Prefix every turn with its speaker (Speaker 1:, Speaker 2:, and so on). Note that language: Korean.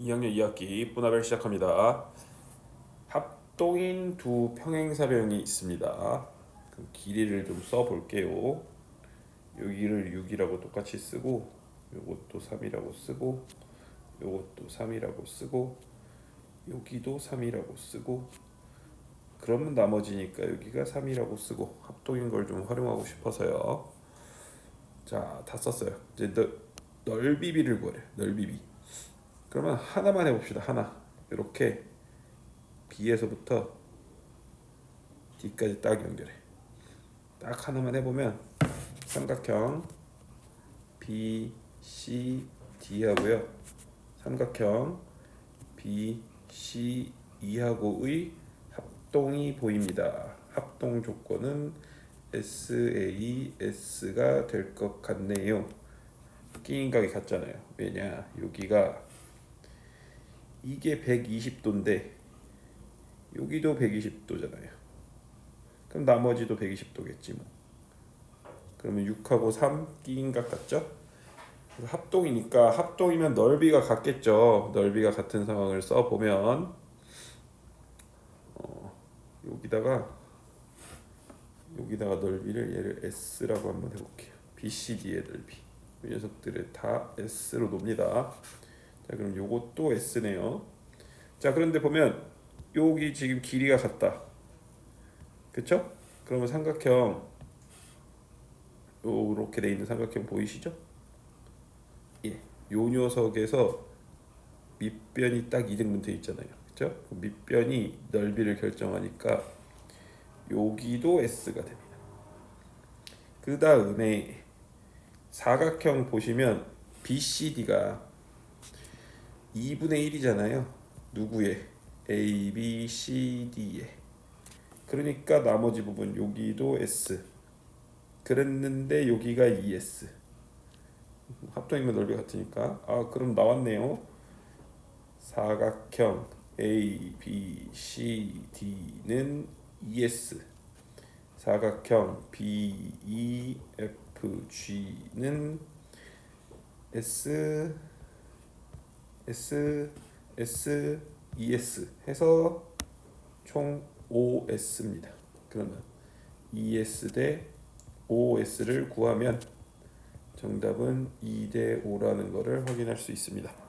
Speaker 1: 2학년 2학기 분할을 시작합니다. 합동인 두 평행사변이 있습니다. 그럼 길이를 좀 써볼게요. 여기를 6이라고 똑같이 쓰고 요것도 3이라고 쓰고 요것도 3이라고 쓰고 여기도 3이라고 쓰고 그러면 나머지니까 여기가 3이라고 쓰고 합동인 걸 좀 활용하고 싶어서요. 자, 다 썼어요. 이제 너, 넓이비를 구하래. 넓이비. 그러면 하나만 해봅시다. 하나. 이렇게 B에서부터 D까지 딱 연결해. 딱 하나만 해보면 삼각형 B, C, D 하고요. 삼각형 B, C, E하고의 합동이 보입니다. 합동 조건은 SA, S가 될 것 같네요. 끼인각이 같잖아요. 왜냐? 여기가 이게 120도인데 여기도 120도잖아요. 그럼 나머지도 120도겠지 뭐. 그러면 6하고 3 끼인 각 같죠? 그래서 합동이니까 합동이면 넓이가 같겠죠. 넓이가 같은 상황을 써 보면 어, 여기다가 여기다가 넓이를 얘를 S라고 한번 해볼게요. BCD의 넓이. 이 녀석들을 다 S로 놉니다. 자, 그럼 요것도 S네요. 자, 그런데 보면 여기 지금 길이가 같다. 그쵸? 그러면 삼각형 요렇게 돼 있는 삼각형 보이시죠? 예. 요 녀석에서 밑변이 딱 이등분 돼 있잖아요. 그쵸? 그 밑변이 넓이를 결정하니까 여기도 S가 됩니다. 그 다음에 사각형 보시면 BCD가 2분의 1이잖아요. 누구의? A, B, C, D에. 그러니까 나머지 부분 여기도 S. 그랬는데 여기가 ES. 합동이면 넓이 같으니까. 아 그럼 나왔네요. 사각형 A, B, C, D는 ES. 사각형 B, E, F, G는 S, S, S, ES 해서 총 OS입니다. 그러면 ES 대 OS를 구하면 정답은 2 대 5라는 것을 확인할 수 있습니다.